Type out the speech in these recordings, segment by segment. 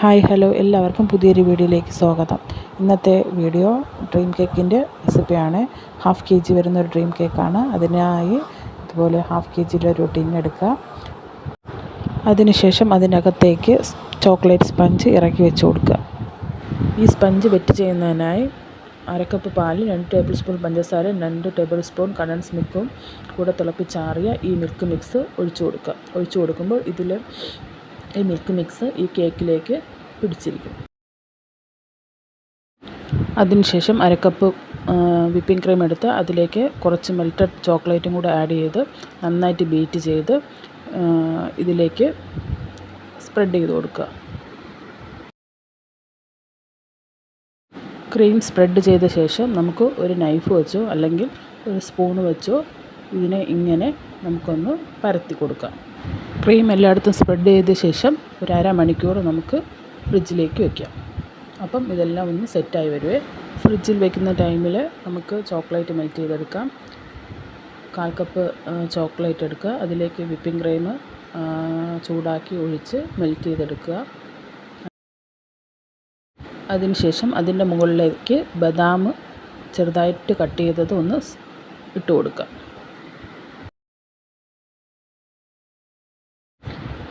Hi hello എല്ലാവർക്കും പുതിയൊരു വീഡിയോയിലേക്ക് സ്വാഗതം. ഇന്നത്തെ വീഡിയോ ഡ്രീം കേക്കിന്റെ റെസിപ്പിയാണ്. ഹാഫ് കെ ജി വരുന്ന ഒരു ഡ്രീം കേക്കാണ്. അതിനായി ഇതുപോലെ ഹാഫ് കെ ജിയുടെ ഒരു എടുക്കുക. അതിനുശേഷം അതിനകത്തേക്ക് ചോക്ലേറ്റ് സ്പഞ്ച് ഇറക്കി വെച്ച് കൊടുക്കുക. ഈ സ്പഞ്ച് വെറ്റ് ചെയ്യുന്നതിനായി അരക്കപ്പ് പാലിൽ രണ്ട് ടേബിൾ സ്പൂൺ പഞ്ചസാര രണ്ട് ടേബിൾ സ്പൂൺ കണ്ടൻസ് മിൽക്കും കൂടെ തിളപ്പിച്ചാറിയ ഈ മിൽക്ക് മിക്സ് ഒഴിച്ചു കൊടുക്കുക. ഒഴിച്ചു കൊടുക്കുമ്പോൾ ഇതിൽ ഈ മിൽക്ക് മിക്സ് ഈ കേക്കിലേക്ക് പിടിച്ചിരിക്കും അതിനുശേഷം അരക്കപ്പ് വിപ്പിംഗ് ക്രീം എടുത്ത് അതിലേക്ക് കുറച്ച് മെൽറ്റഡ് ചോക്ലേറ്റും കൂടെ ആഡ് ചെയ്ത് നന്നായിട്ട് ബീറ്റ് ചെയ്ത് ഇതിലേക്ക് സ്പ്രെഡ് ചെയ്ത് കൊടുക്കുക. ക്രീം സ്പ്രെഡ് ചെയ്ത ശേഷം നമുക്ക് ഒരു നൈഫ് വെച്ചോ അല്ലെങ്കിൽ ഒരു സ്പൂൺ വെച്ചോ ഇതിനെ ഇങ്ങനെ നമുക്കൊന്ന് പരത്തി കൊടുക്കാം. ക്രീം എല്ലായിടത്തും സ്പ്രെഡ് ചെയ്ത ശേഷം ഒരു അര മണിക്കൂർ നമുക്ക് ഫ്രിഡ്ജിലേക്ക് വെക്കാം. അപ്പം ഇതെല്ലാം ഒന്ന് സെറ്റായി വരുവേ. ഫ്രിഡ്ജിൽ വെക്കുന്ന ടൈമിൽ നമുക്ക് ചോക്ലേറ്റ് മെൽറ്റ് ചെയ്തെടുക്കാം. കാൽ കപ്പ് ചോക്ലേറ്റ് എടുക്കുക. അതിലേക്ക് വിപ്പിംഗ് ക്രീം ചൂടാക്കി ഒഴിച്ച് മെൽറ്റ് ചെയ്തെടുക്കുക. അതിനുശേഷം അതിന്റെ മുകളിലേക്ക് ബദാം ചെറുതായിട്ട് കട്ട് ചെയ്തത് ഒന്ന് ഇട്ട് കൊടുക്കുക.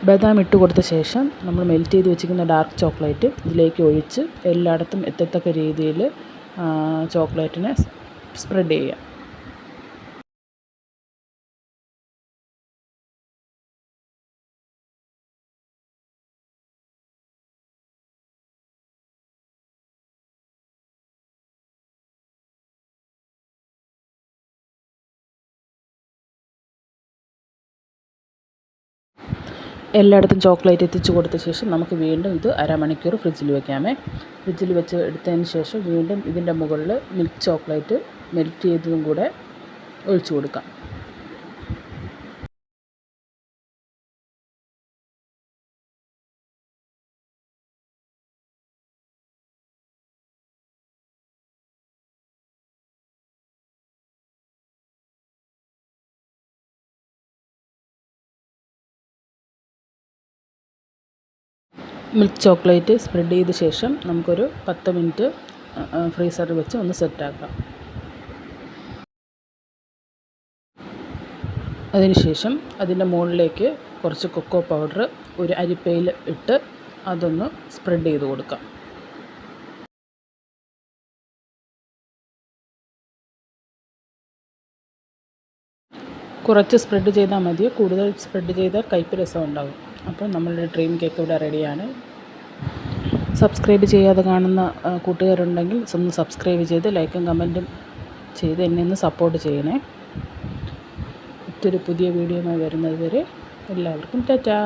ബദാം ഇട്ട് കൊടുത്ത ശേഷം നമ്മൾ മെൽറ്റ് ചെയ്ത് വെച്ചിരിക്കുന്ന ഡാർക്ക് ചോക്ലേറ്റ് ഇതിലേക്ക് ഒഴിച്ച് എല്ലായിടത്തും എത്തത്തക്ക രീതിയിൽ ചോക്ലേറ്റിനെ സ്പ്രെഡ് ചെയ്യുക. എല്ലായിടത്തും ചോക്ലേറ്റ് എത്തിച്ച് കൊടുത്ത ശേഷം നമുക്ക് വീണ്ടും ഇത് അരമണിക്കൂർ ഫ്രിഡ്ജിൽ വെക്കാമേ ഫ്രിഡ്ജിൽ വെച്ച് എടുത്തതിന് ശേഷം വീണ്ടും ഇതിന്റെ മുകളിൽ മിൽക്ക് ചോക്ലേറ്റ് മെൽറ്റ് ചെയ്തതും കൂടെ ഒഴിച്ചു കൊടുക്കാം. മിൽക്ക് ചോക്ലേറ്റ് സ്പ്രെഡ് ചെയ്ത ശേഷം നമുക്കൊരു പത്ത് മിനിറ്റ് ഫ്രീസറിൽ വെച്ച് ഒന്ന് സെറ്റാക്കാം. അതിനുശേഷം അതിന്റെ മുകളിലേക്ക് കുറച്ച് കൊക്കോ പൗഡർ ഒരു അരിപ്പയിൽ ഇട്ട് അതൊന്ന് സ്പ്രെഡ് ചെയ്ത് കൊടുക്കാം. കുറച്ച് സ്പ്രെഡ് ചെയ്താൽ മതി കൂടുതൽ സ്പ്രെഡ് ചെയ്താൽ കയ്പ്പ് രസം ഉണ്ടാകും അപ്പോൾ നമ്മളുടെ ഡ്രീം കേക്ക് ഇവിടെ റെഡിയാണ്. സബ്സ്ക്രൈബ് ചെയ്യാതെ കാണുന്ന കൂട്ടുകാരുണ്ടെങ്കിൽ ഒന്ന് സബ്സ്ക്രൈബ് ചെയ്ത് ലൈക്കും കമന്റും ചെയ്ത് എന്നെ ഒന്ന് സപ്പോർട്ട് ചെയ്യണേ. മറ്റൊരു പുതിയ വീഡിയോയുമായി വരുന്നത് വരെ എല്ലാവർക്കും ടാറ്റാ.